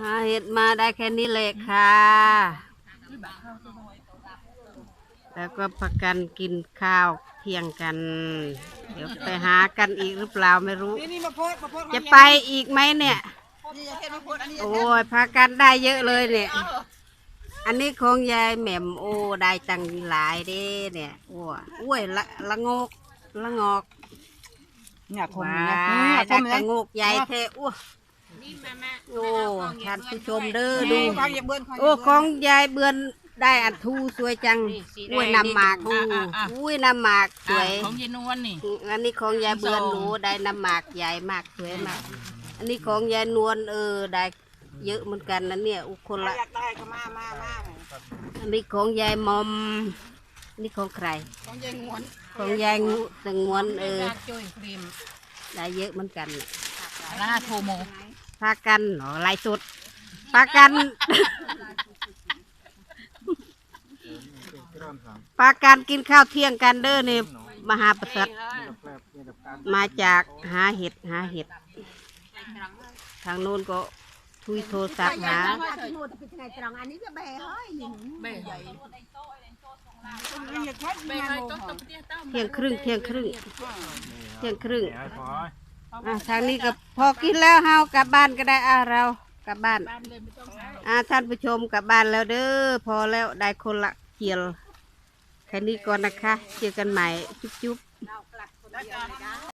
หาเห็ดมาได้แค่นี้เลยค่ะ แล้วก็ประกันกินข้าวเที่ยงกัน เดี๋ยวไปหากันอีกหรือเปล่าไม่รู้นี่นี่มาโพดมาโพดจะไปอีกไหมเนี่ยนี่อย่าเห็นมาโพดอันนี้โอ้ยพากันได้เยอะเลยเนี่ย อันนี้ของยายแหม่มโอ้ได้ตังหลายเด้เนี่ยโอ้ยอ้วยละละงกละงอกเนี่ยผมว้าเนี่ยยผได้มตะเนี่ยงกใหญ่เทอ้ว โอ้ท่านผู้ชมเด้อดูของอย่าเบิ้ลโอ้ของยายเบือนได้อันทูสวยจังอุ้ยนำหมากดูอุ้ยนำหมากสวยของเยนวนนี่อันนี้ของยายเบือนหนูได้นำหมากใหญ่มากสวยมาก อันนี้ของยายนวลเออได้เยอะเหมือนกันนะเนี่ยอุยคนละอยากได้ก็มามามาอันนี้ของยายมอมอันนี่ของใคร ของยายงวน ของยายงูสงวนเออจุ้ยครีมได้เยอะเหมือนกันน่ะราโทโม พากันหรอลายสุดพากันพากันกินข้าวเที่ยงกันเด้อในมหาประเสริฐมาจากหาเห็ดหาเห็ด ทางโน้นก็ทุยโทรศัพท์หาเบ้อยาเที่ยงครึ่งเที่ยงครึ่งเที่ยงครึ่ง อะทางนี้ก็พอกินแล้วเฮากลับบ้านก็ได้อะเรากลับบ้านอ่าท่านผู้ชมกลับบ้านแล้วเด้อพอแล้วได้คนละเกียวแค่นี้ก่อนนะคะ เจอกันใหม่จุ๊บๆ